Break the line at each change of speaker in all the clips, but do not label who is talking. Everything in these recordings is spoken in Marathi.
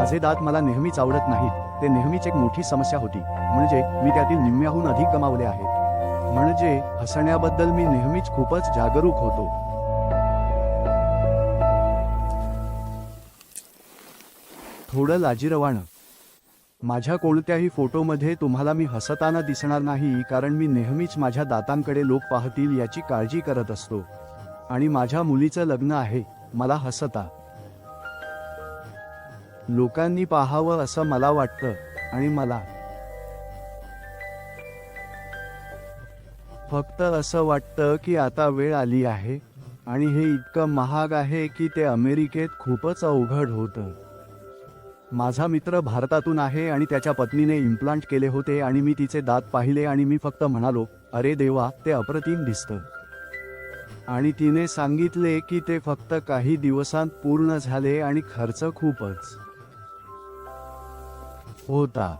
माझे दात मला नेहमीच आवडत नाहीत. ते नेहमीच एक मोठी समस्या होती. म्हणजे मी त्यातील निम्म्याहून अधिक कमावले आहेत. म्हणजे हसण्याबद्दल मी नेहमीच खूपच जागरूक होतो. थोडं लाजिरवाणं. माझ्या कोणत्याही फोटोमध्ये तुम्हाला मी हसताना दिसणार नाही कारण मी नेहमीच माझ्या दातांकडे लोक पाहतील याची काळजी करत असतो. आणि माझ्या मुलीचं लग्न आहे. मला हसता. लोकांनी पाहावं असं मला वाटतं आणि मला. फक्त असं वाटतं की आता वेळ आली आहे आणि हे इतकं महाग आहे की ते अमेरिकेत खूपच अवघड होतं. माझा मित्र भारतातून आहे आणि त्याच्या पत्नीने इम्प्लांट केले होते आणि मी तिचे दात पाहिले आणि मी फक्त म्हणालो अरे देवा ते अप्रतिम दिसतं. आणि तिने सांगितले की ते फक्त काही दिवसांत पूर्ण झाले आणि खर्च खूपच. होता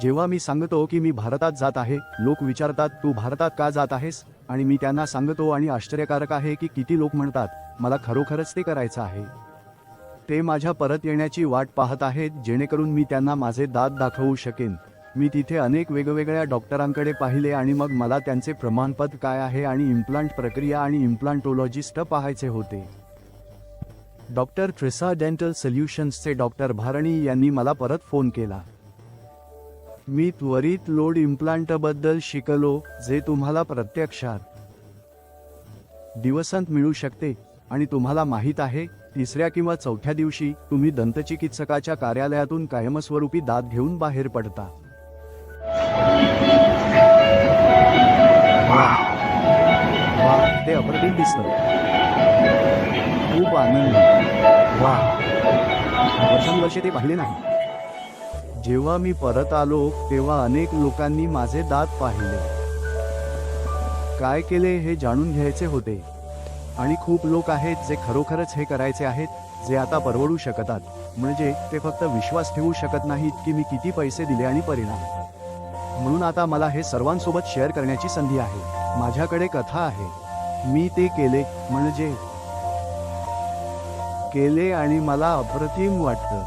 जेव्हा मी सांगतो की मी भारतात जात आहे लोक विचारतात तू भारतात का जात आहेस? आणि मी त्यांना सांगतो आणि आश्चर्यकारक आहे की किती लोक म्हणतात मला खरोखरच ते करायचं आहे. ते माझ्या परत येण्याची वाट पाहत आहेत जेणेकरून मी त्यांना माझे दात दाखवू शकेन. मी तिथे अनेक वेगवेगळ्या डॉक्टरांकडे पाहिले आणि मग मला त्यांचे प्रमाणपत्र काय आहे आणि इम्प्लांट प्रक्रिया आणि इम्प्लांटोलॉजिस्ट पाहायचे होते. डॉक्टर ट्रिसा डेंटल सोल्युशन्सचे डॉक्टर भारणी यांनी मला परत फोन केला. मी त्वरित लोड इम्प्लांटबद्दल शिकलो जे तुम्हाला प्रत्यक्षात दिवसांत मिळू शकते आणि तुम्हाला माहीत आहे तिसऱ्या किंवा चौथ्या दिवशी तुम्ही दंतचिकित्सकाच्या कार्यालयातून कायमस्वरूपी दात घेऊन बाहेर पडता. अप्रतिम दिसतं खूप आनंद. वा वर्षानुवर्षे ते पाहिले नाही. जेव्हा मी परत आलो तेव्हा अनेक लोकांनी माझे दात पाहिले. काय केले हे जाणून घ्यायचे होते. आणि खूप लोक आहेत जे खरोखरच हे करायचे आहेत जे आता परवडू शकतात. म्हणजे ते फक्त विश्वास ठेवू शकत नाहीत की मी किती पैसे दिले आणि परिणाम. म्हणून आता मला हे सर्वांसोबत शेअर करण्याची संधी आहे. माझ्याकडे कथा आहे. मी ते केले म्हणजे केले आणि मला अप्रतिम वाटतं